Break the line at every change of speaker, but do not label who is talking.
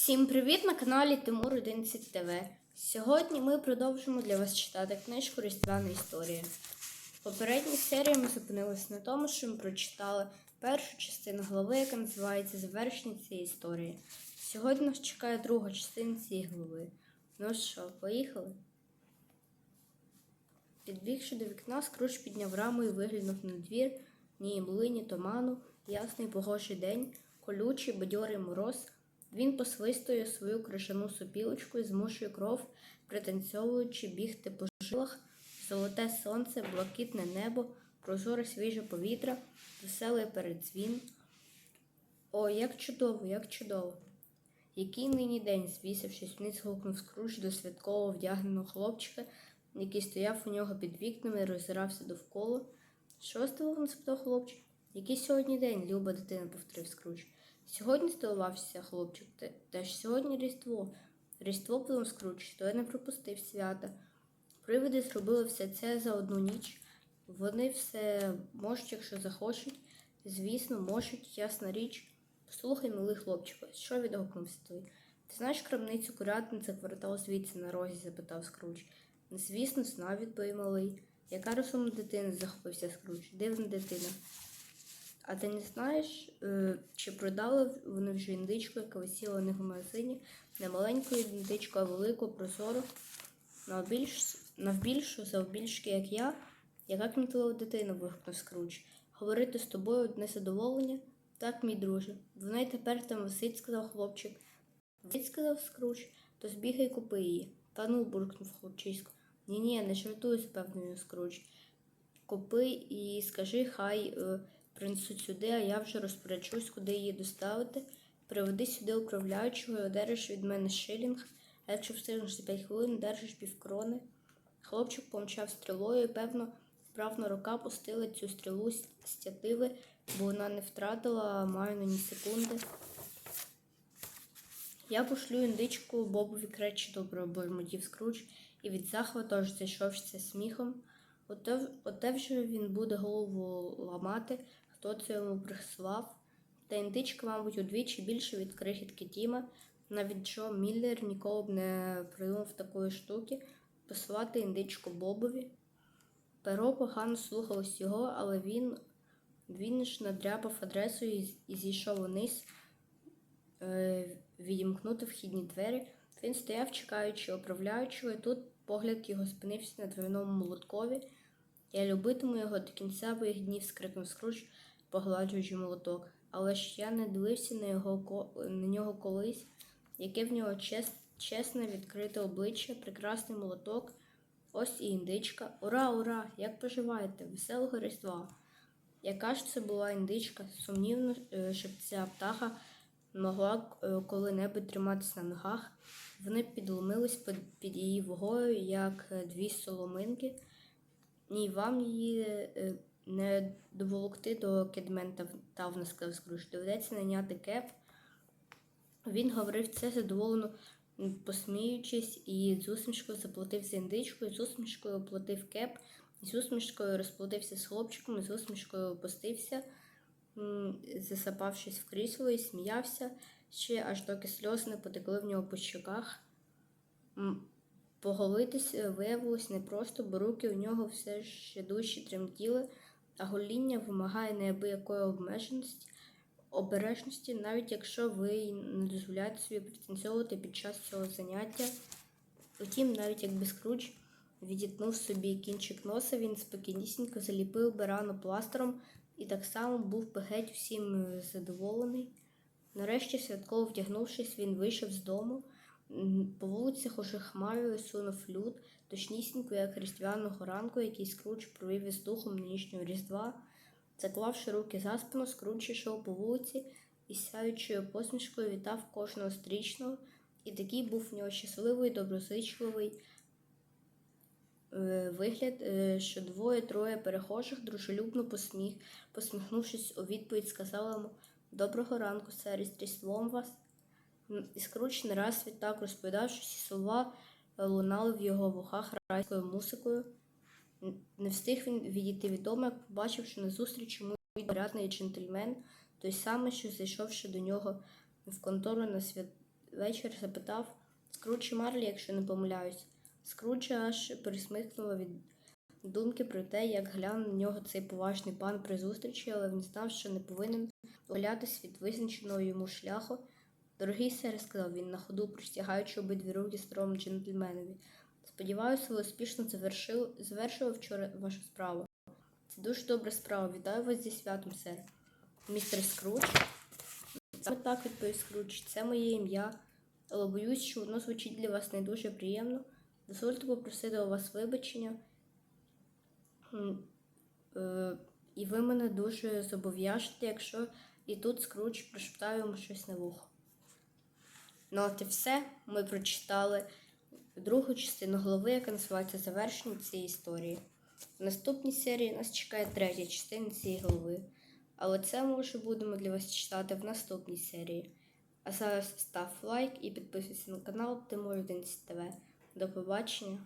Всім привіт на каналі Тимур 11 ТВ. Сьогодні ми продовжимо для вас читати книжку Різдвяна історія. В попередній серії ми зупинилися на тому, що ми прочитали першу частину глави, яка називається Завершення цієї історії. Сьогодні нас чекає друга частина цієї глави. Ну що, поїхали? Підбігши до вікна, Скруч підняв раму і виглянув на двір, ні мли, ні туману, ясний погожий день, колючий, бадьорий мороз. Він посвистує свою крижану сопілочку і змушує кров, пританцьовуючи бігти по жилах, золоте сонце, блакитне небо, прозоре свіже повітря, веселий передзвін. О, як чудово, як чудово! Який нині день, звісившись вниз, гукнув Скруч до святково вдягненого хлопчика, який стояв у нього під вікнами і роззирався довкола. Що здивовано спитав хлопчик? Який сьогодні день, люба дитина, повторив Скруч. Сьогодні здивувався хлопчик, та, ж сьогодні Різдво. Різдво подумав Скруч, то я не пропустив свята. Привиди зробили все це за одну ніч. Вони все можуть, якщо захочуть. Звісно, можуть, ясна річ. Послухай, милий хлопчику, що відгукнувся той? Ти знаєш крамницю курятниця квартал звідси на розі? запитав Скруч. Звісно, знав, відповів малий. Яка розумна дитина, захопився Скруч. Дивна дитина. А ти не знаєш, е, чи продали вони вже індичку, яка висіла у них в магазині, не маленьку індичку, а велику, прозору, навбільш, навбільшу, завбільшки, як я, яка кмітлива дитина, вигукнув Скруч. Говорити з тобою одне задоволення? Так, мій друже. Вона й тепер там висить, сказав хлопчик. Висить, сказав Скруч, то збігай купи її. Та ну, буркнув хлопчисько. Ні, ні, не жартую, запевнив Скруч. Купи і скажи, хай. Е, принесуть сюди, а я вже розпоряджусь, куди її доставити. Приведи сюди управляючого і одержиш від мене шилінг, а якщо встигнеш за 5 хвилин, держиш півкрони. Хлопчик помчав стрілою і, певно, вправна рука пустила цю стрілу з стятиви, бо вона не втратила майно ні секунди. Я пошлю індичку Бобові кречі добро бурмотів скруч, і від захвату аж зайшовся сміхом. Оте, оте вже він буде голову ламати, хто це йому прислав. Та індичка, мабуть, удвічі більше від крихітки Тіма. Навіть Джо Міллер ніколи б не придумав такої штуки посилати індичку Бобові. Перо погано слухалось його, але він він ж надряпав адресу і, і зійшов униз е, відімкнути вхідні двері. Він стояв, чекаючи управляючого, і тут погляд його спинився на двойному молоткові. Я любитиму його до кінця моїх днів, скрикнув Скруч, погладжуючи молоток. Але ж я не дивився на його на нього колись, яке в нього чес, чесне, відкрите обличчя, прекрасний молоток, ось і індичка. Ура, ура! Як поживаєте? Веселого Різдва! Яка ж це була індичка? Сумнівно, е, щоб ця птаха могла е, коли-небудь триматися на ногах. Вони підломились під, її вагою, як е, дві соломинки. Ні, вам її не доволокти до кедмента Тавна, сказав Скруч. Доведеться наняти кеп. Він говорив це задоволено, посміючись, і з усмішкою заплатив за індичку, і з усмішкою оплатив кеп, з усмішкою розплатився з хлопчиком, з усмішкою опустився, засапавшись в крісло і сміявся ще, аж доки сльози не потекли в нього по щоках. Поголитись е, виявилось непросто, бо руки у нього все ще дужче тремтіли, а гоління вимагає неабиякої обмеженості, обережності, навіть якщо ви не дозволяєте собі пританцьовувати під час цього заняття. Утім, навіть якби скруч відітнув собі кінчик носа, він спокійнісінько заліпив би рану пластером і так само був би геть всім е, задоволений. Нарешті, святково вдягнувшись, він вийшов з дому. По вулицях уже хмарою сунув люд, точнісінько, як різдвяного ранку, який скруч провів із духом нинішнього різдва. Заклавши руки за спину, скруч йшов по вулиці і сяючою посмішкою вітав кожного стрічного, і такий був в нього щасливий, доброзичливий е, вигляд, е, що двоє-троє перехожих дружелюбно посміх, посміхнувшись у відповідь, сказали йому Доброго ранку, сер, з Різдвом вас. І Скруч не раз відтак розповідав, що слова лунали в його вухах райською музикою. Не встиг він відійти від дому, як побачив, що назустріч йому порядний джентльмен, той самий, що зайшовши до нього в контору на свят... вечір запитав Скрудж Марлі, якщо не помиляюсь. Скрудж аж пересмикнула від думки про те, як глянув на нього цей поважний пан при зустрічі, але він знав, що не повинен ухилятись від визначеного йому шляху. Дорогий сер, сказав він на ходу, простягаючи обидві руки старому джентльменові. Сподіваюся, ви успішно завершили, завершили вчора вашу справу. Це дуже добра справа. Вітаю вас зі святом, сер. Містер Скрудж. Саме так відповів Скрудж. Це моє ім'я, але боюсь, що воно звучить для вас не дуже приємно. Дозвольте попросити у вас вибачення. Е, І ви мене дуже зобов'яжете, якщо і тут Скрудж прошептав йому щось на вухо. Ну, от і все. Ми прочитали другу частину голови, яка називається Завершення цієї історії. В наступній серії нас чекає третя частина цієї голови. Але це ми вже будемо для вас читати в наступній серії. А зараз став лайк і підписуйся на канал Тимур 11 ТВ. До побачення!